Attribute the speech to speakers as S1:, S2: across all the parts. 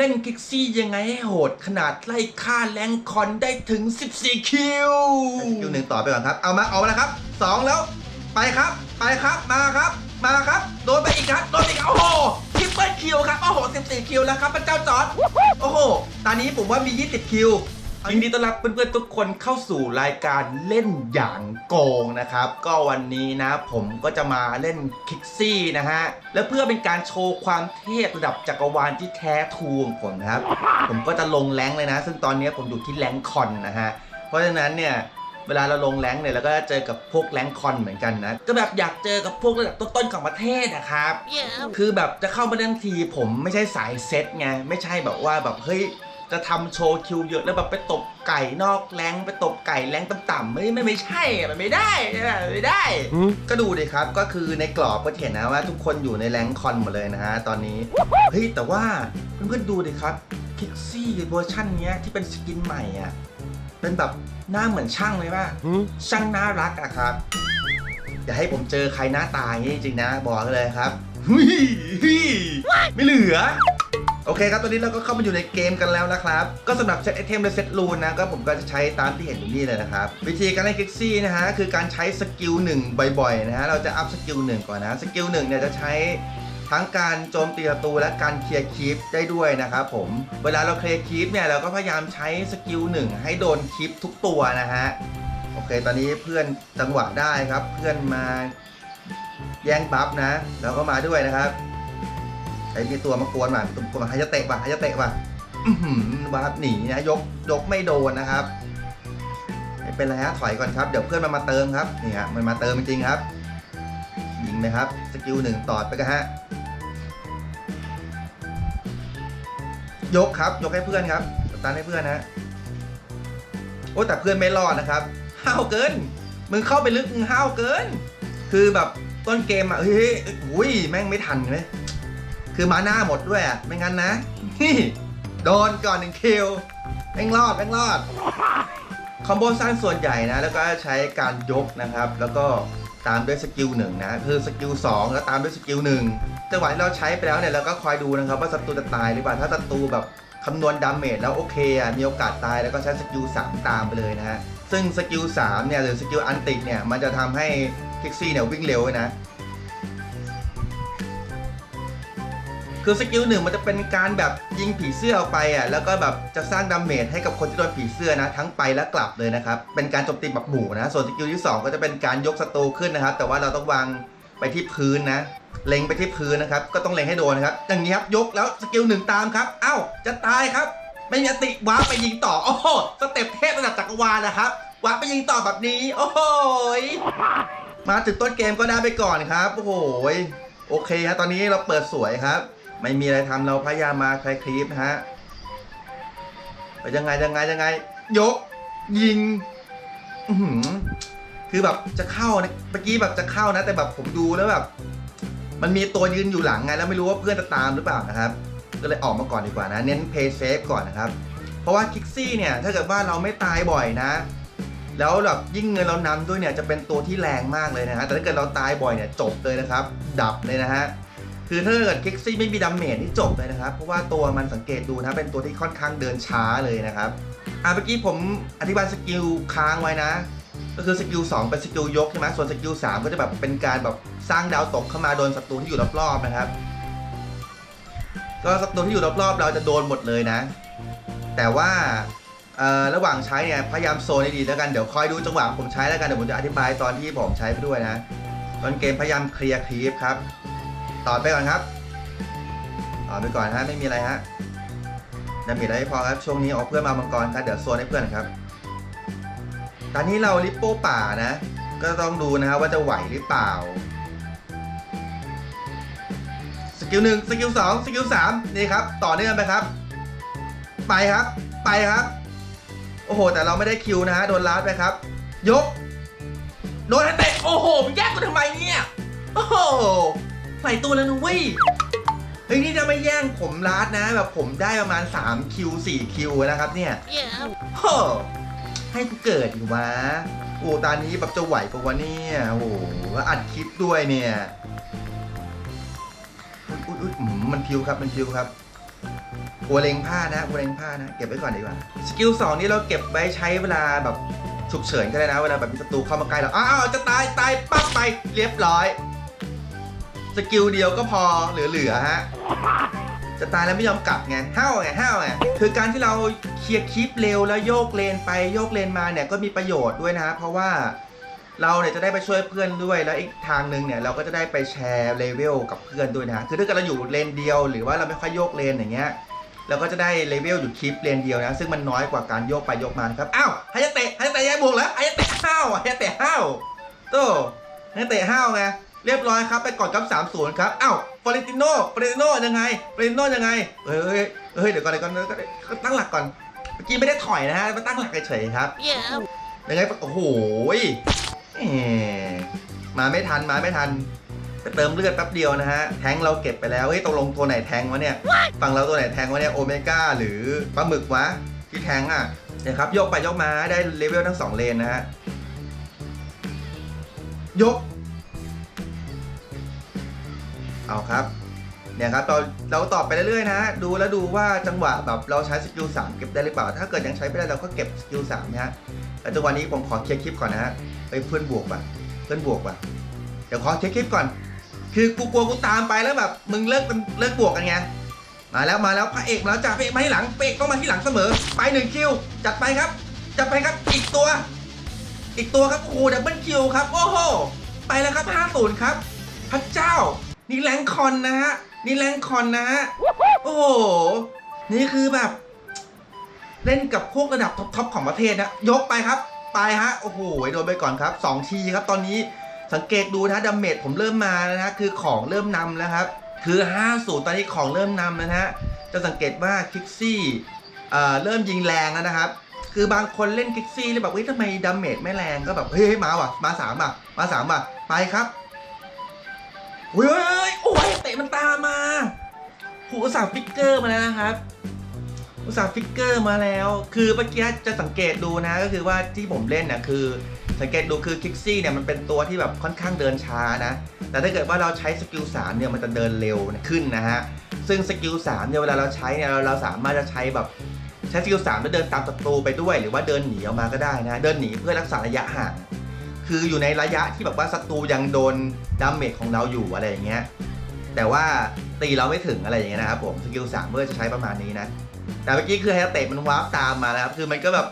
S1: เล่นกิกซี่ยังไงให้โหด ขนาดไล่ฆ่าแรงคอนได้ถึง 14 คิวคิวหนึ่งต่อไปก่อนครับ เอามาเอามาแล้วครับสองแล้ว ไปครับ ไปครับ มาครับ มาครับ โดนไปอีกครับ โดนอีก โอ้โหทิปเปิลคิวครับ โอ้โห 14 คิวแล้วครับพระเจ้าจอร์ดโอ้โห ตอนนี้ผมว่ามี 20 คิว ยินดีต้อนรับเพื่อนๆทุกคนเข้าสู่รายการเล่นอย่างโกงนะครับ ก็วันนี้นะผมก็จะมาเล่นคิกซี่นะฮะ และเพื่อเป็นการโชว์ความเทพระดับจักรวาลที่แท้ทรูของผมนะครับ ผมก็จะลงแรงค์เลยนะ ซึ่งตอนนี้ผมอยู่ที่แรงค์คอนนะฮะ เพราะฉะนั้นเนี่ยเวลาเราลงแรงค์เนี่ยเราก็จะเจอกับพวกแรงค์คอนเหมือนกันนะ ก็แบบอยากเจอกับพวกระดับต้นๆของประเทศนะครับ คือแบบจะเข้ามาเล่นทีผมไม่ใช่สายเซตไงไม่ใช่แบบว่าแบบเฮ้ย จะทำโชว์คิวเยอะแล้วแบบไปตบไก่นอกแรงไปตบไก่แรงต่ำๆไม่ไม่ไม่ใช่อะมันไม่ได้อะไม่ได้ ก็ดูดิครับก็คือในกรอบก็เห็นนะว่าทุกคนอยู่ในแรงคอนหมดเลยนะฮะตอนนี้เฮ้ยแต่ว่าเพื่อนๆดูดิครับคิกซี่เวอร์ชันเนี้ยที่เป็นสกินใหม่อะเป็นแบบหน้าเหมือนช่างเลยป่ะช่างน่ารักอะครับอย่าให้ผมเจอใครหน้าตาอย่างนี้จริงๆนะบอกเลยครับหุยหุยไม่เหลือ โอเคครับ ตอนนี้เราก็เข้ามาอยู่ในเกมกันแล้วนะครับ ก็สำหรับเซตไอเทมและเซตรูนนะ ก็ผมก็จะใช้ตามที่เห็นอยู่นี่เลยนะครับ วิธีการเล่นคิกซี่นะฮะ คือการใช้สกิลหนึ่งบ่อยๆนะฮะ เราจะอัพสกิลหนึ่งก่อนนะ สกิลหนึ่งเนี่ยจะใช้ทั้งการโจมตีศัตรูและการเคลียร์คีปได้ด้วยนะครับผม เวลาเราเคลียร์คีปเนี่ยเราก็พยายามใช้สกิลหนึ่งให้โดนคีปทุกตัวนะฮะ โอเค ตอนนี้เพื่อนจังหวะได้ครับ เพื่อนมาแย่งบัฟนะ แล้วก็มาด้วยนะครับ ไอ้มีตัวมากวนมาตัวมากวนมาฮายาเตะป่ะฮายาเตะป่ะอื้อหือบัฟหนีนะยกยกไม่โดนนะครับไม่เป็นไรฮะถอยก่อนครับเดี๋ยวเพื่อนมันมาเติมครับนี่ฮะมันมาเติมจริงครับ ยิงไหมครับสกิลหนึ่งตอดไปกันฮะยกครับยกให้เพื่อนครับตันให้เพื่อนนะโอ้แต่เพื่อนไม่รอดนะครับห้าวเกินมึงเข้าไปลึกมึงห้าวเกิน คือแบบต้นเกมอะเฮ้ยอุ้ยแม่งไม่ทันเลย คือมาหน้าหมดด้วยอะไม่งั้นนะนี่โดนก่อนหนึ่งคิวแม่งรอดแม่งรอดคอมโบสั้นส่วนใหญ่นะ แล้วก็ใช้การยกนะครับ แล้วก็ตามด้วยสกิลหนึ่งนะ คือสกิลสองแล้วตามด้วยสกิลหนึ่งจังหวะที่เราใช้ไปแล้วเนี่ยเราก็คอยดูนะครับว่าศัตรูจะตายหรือเปล่าถ้าศัตรูแบบคำนวณดาเมจแล้วโอเคอะมีโอกาสตายแล้วก็ใช้สกิล3ตามไปเลยนะฮะซึ่งสกิล3เนี่ยหรือสกิลอันติเนี่ยมันจะทำให้คิกซี่เนี่ยวิ่งเร็วเลยนะ คือสกิลหนึ่งมันจะเป็นการแบบยิงผีเสื้อออกไปอะแล้วก็แบบจะสร้างดาเมจให้กับคนที่โดนผีเสื้อนะ ทั้งไปและกลับเลยนะครับ เป็นการโจมตีแบบหมู่นะ ส่วนสกิลที่ 2 ก็จะเป็นการยกศัตรูขึ้นนะครับ แต่ว่าเราต้องวางไปที่พื้นนะเล็งไปที่พื้นนะครับ ก็ต้องเล็งให้โดนนะครับ อย่างนี้ครับ ยกแล้วสกิลหนึ่งตามครับ เอ้า จะตายครับ ไม่มีอติวาร์ปไปยิงต่อ โอ้โห สเต็ปเทพระดับจักรวาลนะครับ วาร์ปไปยิงต่อแบบนี้ โอ้โหยมาถึงต้นเกมก็ได้ไปก่อนครับ โอ้โหยโอเคครับ ตอนนี้เราเปิดสวยครับ ไม่มีอะไรทำเราพยายามมาคลายคลิปฮะไปยังไงยังไงยังไง ยก ยิงอืคือแบบจะเข้านะเมื่อกี้แบบจะเข้านะ แต่แบบผมดูแล้วแบบ มันมีตัวยืนอยู่หลังไง แล้วไม่รู้ว่าเพื่อนจะตามหรือเปล่านะครับ ก็เลยออกมาก่อนดีกว่านะ เน้นเพย์เซฟก่อนนะครับ เพราะว่าคิกซี่เนี่ย ถ้าเกิดว่าเราไม่ตายบ่อยนะ แล้วแบบยิ่งเงินเรานำด้วยเนี่ยจะเป็นตัวที่แรงมากเลยนะฮะแต่ถ้าเกิดเราตายบ่อยเนี่ยจบเลยนะครับ ดับเลยนะฮะ คือถ้าเกิดคิกซี่ไม่มีดาเมจนี่จบเลยนะครับ เพราะว่าตัวมันสังเกตดูนะ เป็นตัวที่ค่อนข้างเดินช้าเลยนะครับอะเมื่อกี้ผมอธิบายสกิลค้างไว้นะ ก็คือสกิล2เป็นสกิลยกใช่ไหมส่วนสกิล3ก็จะแบบเป็นการแบบสร้างดาวตกเข้ามาโดนศัตรูที่อยู่รอบๆนะครับ ก็ศัตรูที่อยู่รอบๆ เราจะโดนหมดเลยนะ แต่ว่าระหว่างใช้เนี่ยพยายามโซนให้ดีแล้วกันเดี๋ยวคอยดูจังหวะผมใช้แล้วกันเดี๋ยวผมจะอธิบายตอนที่ผมใช้ไปด้วยนะ ตอนเกมพยายามเคลียร์คลิปครับ ต่อไปก่อนครับต่อไปก่อนฮะไม่มีอะไรฮะดามจอะไรไม่พอครับช่วงนี้ออกเพื่อนมามังกรครับเดี๋ยวโซนให้เพื่อนครับ ตอนนี้เราลิปโป้ป่านะ ก็ต้องดูนะครับว่าจะไหวหรือเปล่า สกิลหนึ่งสกิลสองสกิลสามนี่ครับ ต่อเนื่องไปครับ ไปครับ ไปครับ โอ้โห แต่เราไม่ได้คิวนะฮะโดนลาดไปครับ ยกโดนเตะโอ้โหมันแยกกูทำไมเนี่ย โอ้โห ใส่ตัวแล้วนุ้ยเฮ้ยนี่จะไม่แย่งผมลาดนะ แบบผมได้ประมาณ3คิว4คิวนะครับเนี่ยโอ้ให้กูเกิดอีกวะโอ้ตอนนี้แบบจะไหวปะวะเนี่ยโอ้โหแล้วอัดคลิปด้วยเนี่ยอุ๊ยอุ๊ยอุ๊ยอืมมันพิวครับมันพิวครับอัวเลงผ้านะอัวเลงผ้านะ เก็บไว้ก่อนดีกว่า สกิลสองนี่เราเก็บไว้ใช้เวลาแบบฉุกเฉินก็ได้นะ เวลาแบบมีศัตรูเข้ามาใกล้เราอ้าวจะตายตายปั๊บไปเรียบร้อย สกิลเดียวก็พอเหลือๆฮะจะตายแล้วไม่ยอมกลับไงห้าวไงห้าวไงคือการที่เราเคลียร์คลิปเร็วแล้วโยกเลนไปโยกเลนมาเนี่ยก็มีประโยชน์ด้วยนะ เพราะว่าเราเนี่ยจะได้ไปช่วยเพื่อนด้วยแล้วอีกทางหนึ่งเนี่ยเราก็จะได้ไปแชร์เลเวลกับเพื่อนด้วยนะคือถ้าเกิดเราอยู่เลนเดียว หรือว่าเราไม่ค่อยโยกเลนอย่างเงี้ยเราก็จะได้เลเวลอยู่คลิปเลนเดียวนะ ซึ่งมันน้อยกว่าการโยกไปโยกมาครับอ้าวฮายาเตะฮายาเตะยายบวกแล้วฮายาเตะห้าวฮายาเตะห้าวโตฮายาเตะห้าวไง เรียบร้อยครับไปก่อนครับ3 0ครับอ้าวฟอเรนติโน่ฟอเรนติโน่ยังไงฟอเรนติโน่ยังไงเฮ้ยเฮ้ยเฮ้ยเดี๋ยวก่อนเดี๋ยวก่อนเดี๋ยวก่อนตั้งหลักก่อนเมื่อกี้ไม่ได้ถอยนะฮะมาตั้งหลักเฉยๆครับ
S2: Yeah.
S1: ยังไงโอ้โหยแหมมาไม่ทันมาไม่ทันไปเติมเลือดแป๊บเดียวนะฮะแทงค์เราเก็บไปแล้วเฮ้ยตกลงตัวไหนแทงค์วะเนี่ยฝั่งเราตัวไหนแทงค์วะเนี่ยโอเมก้าหรือปลาหมึกวะที่แทงค์อะเนี่ยครับยกไปยกมาได้เลเวลทั้งสองเลนนะฮะยก เอาครับเนี่ยครับเราเราตอบไปเรื่อยๆนะ ดูแล้วดูว่าจังหวะแบบเราใช้สกิลสามเก็บได้หรือเปล่า ถ้าเกิดยังใช้ไม่ได้เราก็เก็บสกิลสามนะฮะแต่จังหวะนี้ผมขอเคลียร์คลิปก่อนนะฮะไปเพื่อนบวกว่ะเพื่อนบวกว่ะเดี๋ยวขอเคลียร์คลิปก่อน คือกูกลัวกูตามไปแล้วแบบมึงเลิกเป็นเลิกบวกกันไงมาแล้วมาแล้วพระเอกมาแล้วจ้าพระเอกมาที่หลังพระเอกต้องมาที่หลังเสมอ ไปหนึ่งคิวจัดไปครับจัดไปครับอีกตัว อีกตัวครับโอ้โหดับเบิลคิวครับโอ้โหไปแล้วครับ 50 ครับ พระเจ้า นี่แรงคอนนะฮะ นี่แรงคอนนะฮะ โอ้โห นี่คือแบบ เล่นกับพวกระดับท็อปๆของประเทศนะ ยกไปครับ ไปฮะ โอ้โห โดนไปก่อนครับ 2 ทีครับ ตอนนี้สังเกตดูนะดาเมจผมเริ่มมาแล้วนะ คือของเริ่มนำแล้วครับ คือ 50 ตอนนี้ของเริ่มนำแล้วนะฮะ จะสังเกตว่าคิกซี่เอ่อเริ่มยิงแรงแล้วนะครับคือบางคนเล่นคิกซี่แล้วแบบเฮ้ยทำไมดาเมจไม่แรงก็แบบเฮ้ยมาว่ะมาสามว่ะมาสามว่ะไปครับ เฮ้ยโอ้ยเตะมันตามมาโหอุตส่าห์ฟิกเกอร์มาแล้วนะครับ อุตส่าห์ฟิกเกอร์มาแล้ว คือเมื่อกี้จะสังเกตดูนะก็คือว่าที่ผมเล่นนะคือ สังเกตดูคือคิกซี่เนี่ยมันเป็นตัวที่แบบค่อนข้างเดินช้านะ แต่ถ้าเกิดว่าเราใช้สกิล3เนี่ยมันจะเดินเร็วขึ้นนะฮะ ซึ่งสกิล3เนี่ยเวลาเราใช้เนี่ยเราเราสามารถจะใช้แบบใช้สกิล3แล้วเดินตามศัตรูไปด้วย หรือว่าเดินหนีออกมาก็ได้นะ เดินหนีเพื่อรักษาระยะห่าง คืออยู่ในระยะที่แบบว่าศัตรูยังโดนดาเมจของเราอยู่อะไรอย่างเงี้ยแต่ว่าตีเราไม่ถึงอะไรอย่างเงี้ยนะครับผมสกิลสามเพื่อจะใช้ประมาณนี้นะ แต่เมื่อกี้คือไฮเตะมันวาร์ปตามมาแล้วครับคือมันก็แบบ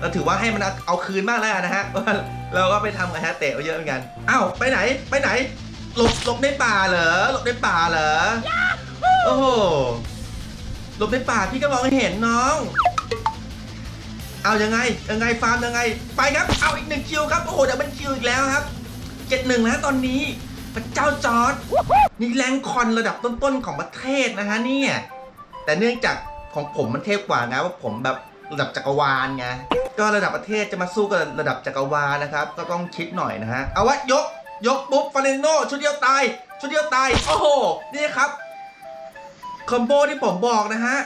S1: เราถือว่าให้มันเอาเอาคืนมากแล้วนะฮะว่าเราก็ไปทำกับไฮเตะไว้เยอะเหมือนกันอ้าวไปไหนไปไหนหลบหลบในป่าเหรอหลบในป่าเหรอโอ้โหหลบในป่าพี่ก็มองไม่เห็นน้อง เอายังไงยังไงฟาร์มยังไง ไปครับ เอาอีกหนึ่งคิวครับโอ้โหเดับเบิลคิวอีกแล้วครับเจ็ดหนึ่งแล้วตอนนี้พระเจ้าจอร์ดนี่แรงคอนระดับต้นๆของประเทศนะฮะเนี่ยแต่เนื่องจากของผมมันเทพกว่านะว่าผมแบบระดับจักรวาลไงก็ระดับประเทศจะมาสู้กับระดับจักรวาลนะครับ ก็ต้องคิดหน่อยนะฮะเอาวะยกยกปุ๊บฟาเรนโนชุดเดียวตายชุดเดียวตายโอ้โหนี่ครับคอมโบที่ผมบอกนะฮะ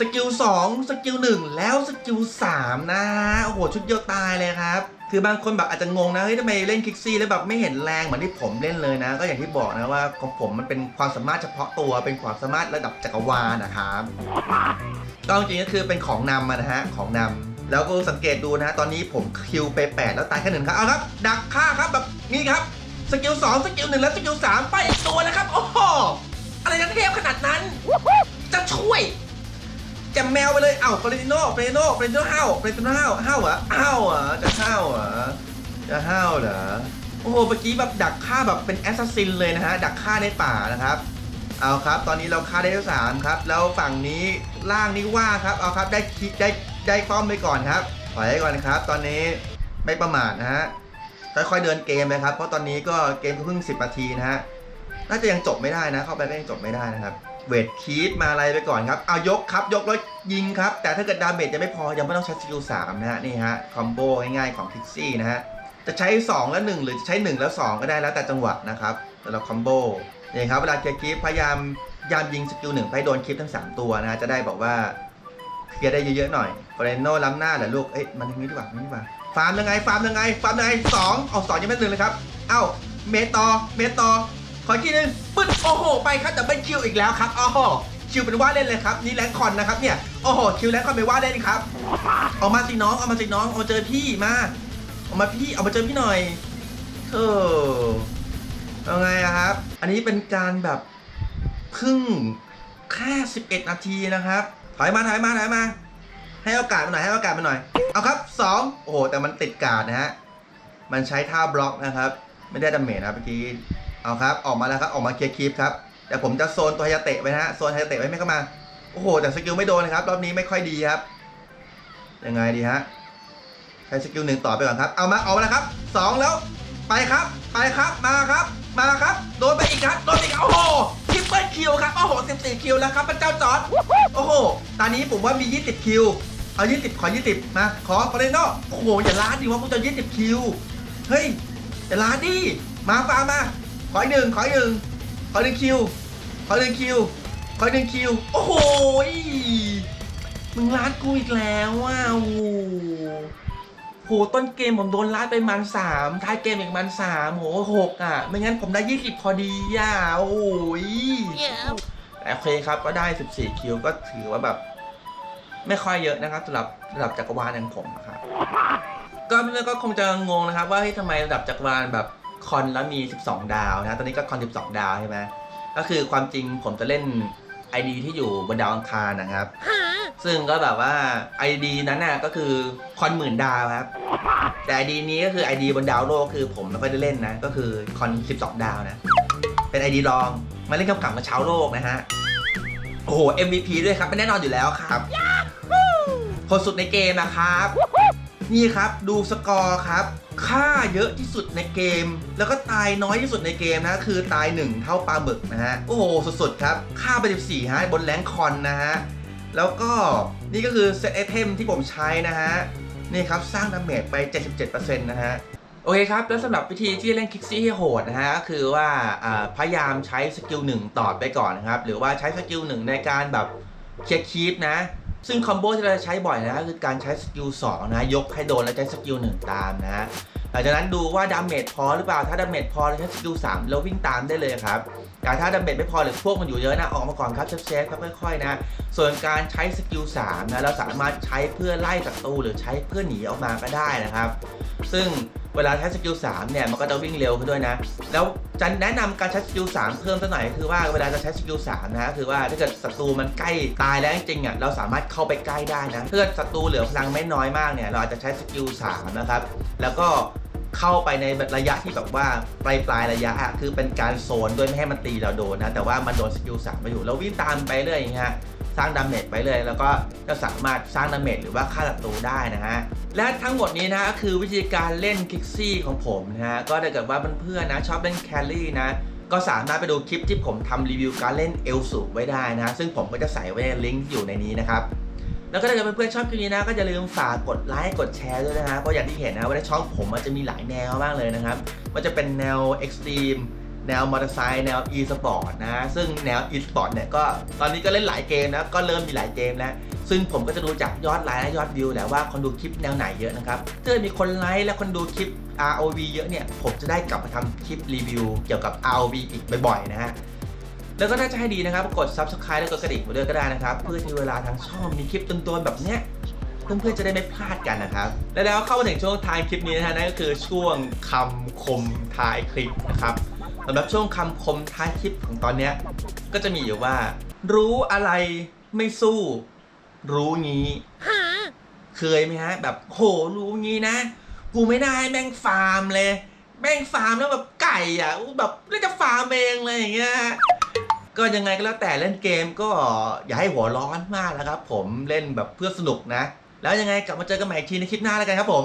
S1: สกิล2สกิล1แล้วสกิล3นะฮะโอ้โหชุดเดียวตายเลยครับ คือบางคนแบบอาจจะงงนะเฮ้ยทำไมเล่นคิกซี่แล้วแบบไม่เห็นแรงเหมือนที่ผมเล่นเลยนะ ก็อย่างที่บอกนะว่าของผมมันเป็นความสามารถเฉพาะตัวเป็นความสามารถระดับจักรวาลนะครับก็จริงก็คือเป็นของนำนะฮะของนำแล้วก็สังเกตดูนะฮะตอนนี้ผมคิวไป 8 แล้วตายแค่หนึ่งครับเอาครับดักฆ่าครับแบบนี้ครับสกิล2สกิล1แล้วสกิล3ไปอีกตัวนะครับโอ้โหอะไรจะเทพขนาดนั้น จะช่วย แจมแมวไปเลยเอ้าฟลอเรนติโน่ฟลอเรนติโน่ฟลอเรนติโน่ห้าวฟลอเรนติโน่ห้าวห้าวเหรอห้าวเหรอจะห้าวเหรอจะห้าวเหรอโอ้โหเมื่อกี้แบบดักฆ่าแบบเป็นแอสซัสซินเลยนะฮะดักฆ่าในป่านะครับเอาครับ ตอนนี้เราฆ่าได้สามครับ แล้วฝั่งนี้ล่างนี้ว่าครับ เอาครับ ได้คิดได้ได้ป้อมไปก่อนครับปล่อยไว้ก่อนครับ ตอนนี้ไม่ประมาทนะฮะ ค่อยๆเดินเกมเลยครับ เพราะตอนนี้ก็เกมเพิ่ง10นาทีนะฮะ น่าจะยังจบไม่ได้นะ เข้าไปก็ยังจบไม่ได้นะครับ เวทคีดมาอะไรไปก่อนครับ เอายกครับยกแล้วยิงครับ แต่ถ้าเกิดดาเมจยังไม่พอยังไม่ต้องใช้สกิล3นะฮะนี่ฮะคอมโบง่ายๆของพิกซี่นะฮะจะใช้ 2 แล้ว 1 หรือจะใช้ 1 แล้ว 2 ก็ได้แล้วแต่จังหวะนะครับสำหรับคอมโบนี่ครับเวลาเคลียร์คลิปพยายามพยายามยิงสกิลหนึ่งไปโดนคลิปทั้ง 3 ตัวนะฮะจะได้บอกว่าเคลียร์ได้เยอะๆหน่อยฟเรนโนล้ำหน้าเหรอลูกเอ้ยมันย่างนี้ดีกว่ามันนี้ดีกว่าฟาร์มยังไงฟาร์มยังไงฟาร์มยังไงสองเอาสองยังไม่หนึ่งเลยครับเอ้าเมตต่อเมตต่อ ขออีกทีหนึงปึ๊ดโอ้โห ไปครับดับเบิลคิวอีกแล้วครับโอ้โหคิวเป็นว่าเล่นเลยครับนี่แรงคอนนะครับเนี่ยโอ้โหคิวแรงคอนเป็นว่าเล่นครับเอามาสิน้องเอามาสิน้องเอามาเจอพี่มาเอามาพี่เอามาเจอพี่หน่อยเออเอาไงอะครับ อันนี้เป็นการแบบเพึ่งแค่11 นาทีนะครับถอยมาถอยมาถอยมา ให้โอกาสมันหน่อยให้โอกาสมันหน่อยเอาครับสองโอ้โหแต่มันติดการดนะฮะมันใช้ท่าบล็อกนะครับ ไม่ได้ดาเมจนะเมื่อกี้ เอาครับ ออกมาแล้วครับ ออกมาเคลียร์คลิปครับ แต่ผมจะโซนตัวฮายาเตะไว้นะฮะ โซนฮายาเตะไว้ไม่เข้ามา โอ้โห แต่สกิลไม่โดนนะครับ รอบนี้ไม่ค่อยดีครับ ยังไงดีฮะ ใช้สกิลหนึ่งต่อไปก่อนครับ เอามา เอามาแล้วครับสองแล้ว ไปครับ ไปครับ มาครับ มาครับ โดนไปอีกครับ โดนอีก โอ้โหทิปเปิลคิวครับ โอ้โห14คิวแล้วครับพระเจ้าจอร์ดโอ้โห ตอนนี้ผมว่ามี20คิว เอา20ขอ20มา ขอฟอเรนโนโอ้โห อย่าล้าดิว่ากูจะ20คิว เฮ้ย อย่าล้าดิ มาฟามา ขอหนึ่งขอหนึ่งขอหนึ่งคิวขอหนึ่งคิวขอหนึ่งคิว โอ้โหมึงล้านกูอีกแล้วว้าวโอ้โหโหต้นเกมผมโดนล้านไปมันสามท้ายเกมอีกมันสามโหหกอะ ไม่งั้นผมได้ยี่สิบพอดีอะโอ้ยแต่โอเคครับก็ได้14คิวก็ถือว่าแบบ ไม่ค่อยเยอะนะครับสำหรับระดับจักรวาลอย่างผมนะครับก็เพื่อนก็คงจะงงนะครับ ว่าทำไมระดับจักรวาลแบบ คอนแล้วมี 12 ดาวนะ ตอนนี้ก็คอน 12 ดาวใช่ไหมก็คือความจริงผมจะเล่น ID ที่อยู่บนดาวอังคารนะครับ ซึ่งก็แบบว่า ID นั้นน่ะก็คือคอนหมื่นดาวครับ แต่ ID นี้ก็คือ ID บนดาวโลกคือผมไม่ค่อยได้เล่นนะ ก็คือคอน 12 ดาวนะ เป็น ID รองมาเล่นกับกับมาเช้าโลกนะฮะ โอ้โห MVP ด้วยครับไม่แน่นอนอยู่แล้วครับ คนสุดในเกมนะครับ นี่ครับดูสกอร์ครับ ค่าเยอะที่สุดในเกม แล้วก็ตายน้อยที่สุดในเกมนะคือตาย 1 เท่าปลาหมึกนะฮะ โอ้โหสุดๆครับค่าไป 14 ฮะ บนแรงคอนนะฮะ แล้วก็นี่ก็คือเซตไอเทมที่ผมใช้นะฮะ นี่ครับ สร้างดาเมจไป 77%นะฮะโอเคครับ แล้วสำหรับวิธีที่เล่นคิกซี่ให้โหดนะฮะก็คือว่าพยายามใช้สกิลหนึ่งต่อไปก่อนนะครับ หรือว่าใช้สกิลหนึ่งในการแบบเคลียร์คีปนะ ซึ่งคอมโบที่เราจะใช้บ่อยนะคือการใช้สกิล2นะ ยกให้โดนแล้วใช้สกิล1ตามนะ หลังจากนั้นดูว่าดาเมจพอหรือเปล่า ถ้าดาเมจพอเราใช้สกิล3แล้ววิ่งตามได้เลยครับ แต่ถ้าดาเมจไม่พอหรือพวกมันอยู่เยอะนะ ออกมาก่อนครับเซฟๆครับค่อยๆนะ ส่วนการใช้สกิล3นะเราสามารถใช้เพื่อไล่ศัตรูหรือใช้เพื่อหนีออกมาก็ได้นะครับ ซึ่งเวลาใช้สกิล3เนี่ยมันก็จะวิ่งเร็วขึ้นด้วยนะ แล้วจะแนะนำการใช้สกิล3เพิ่มสักหน่อยคือว่าเวลาจะใช้สกิล3นะคือว่าถ้าเกิดศัตรูมันใกล้ตายแล้วจริงๆอะเราสามารถเข้าไปใกล้ได้นะถ้าเกิดศัตรูเหลือพลังไม่น้อยมากเนี่ยเราอาจจะใช้สกิล3นะครับแล้วก็ เข้าไปในระยะที่แบบว่าปลายปลายระยะอะคือเป็นการโซนโดยไม่ให้มันตีเราโดนนะ แต่ว่ามันโดนสกิล3มาอยู่เราวิ่งตามไปเรื่อยอย่างเงี้ยสร้างดาเมจไปเลย แล้วก็จะสามารถสร้างดาเมจหรือว่าฆ่าศัตรูได้นะฮะ และทั้งหมดนี้นะก็คือวิธีการเล่นคิกซี่ของผมนะฮะ ก็ถ้าเกิดว่าเพื่อนๆนะชอบเล่นแคลรี่นะก็สามารถไปดูคลิปที่ผมทำรีวิวการเล่นเอลสูไว้ได้นะ ซึ่งผมก็จะใส่ไว้ในลิงก์ที่อยู่ในนี้นะครับ แล้วก็ถ้าเกิดเพื่อนๆชอบคลิปนี้นะก็อย่าลืมฝากกดไลค์กดแชร์ด้วยนะฮะเพราะอย่างที่เห็นนะว่าในช่องผมมันจะมีหลายแนวมากเลยนะครับ มันจะเป็นแนวเอ็กซ์ตรีมแนวมอเตอร์ไซค์แนว e สปอร์ตนะซึ่งแนว e สปอร์ตเนี่ยก็ตอนนี้ก็เล่นหลายเกมนะก็เริ่มมีหลายเกมแล้ว ซึ่งผมก็จะดูจากยอดไลค์และยอดวิวแหละว่าคนดูคลิปแนวไหนเยอะนะครับถ้ามีคนไลค์และคนดูคลิป ROV เยอะเนี่ยผมจะได้กลับมาทำคลิปรีวิวเกี่ยวกับ ROV อีกบ่อยๆนะฮะ แล้วก็น่าจะให้ดีนะครับ กด subscribe แล้วก็กระดิ่งมาด้วยก็ได้นะครับ เพื่อที่เวลาทางช่องมีคลิปต้นๆแบบเนี้ยเพื่อนๆจะได้ไม่พลาดกันนะครับ และแล้วเข้ามาถึงช่วงท้ายคลิปนี้นะฮะนั่นก็คือช่วงคำคมท้ายคลิปนะครับสำหรับช่วงคำคมท้ายคลิปของตอนเนี้ยก็จะมีอยู่ว่า รู้อะไรไม่สู้ รู้งี้เคยไหมฮะ แบบโหรู้งี้นะ กูไม่ได้แม่งฟาร์มเลย แม่งฟาร์มแล้วแบบไก่อะแบบแล้วจะฟาร์มเองเลยอย่างเงี้ย ก็ยังไงก็แล้วแต่เล่นเกมก็อย่าให้หัวร้อนมากนะครับ ผมเล่นแบบเพื่อสนุกนะ แล้วยังไงกลับมาเจอกันใหม่อีกทีในคลิปหน้าแล้วกันครับผม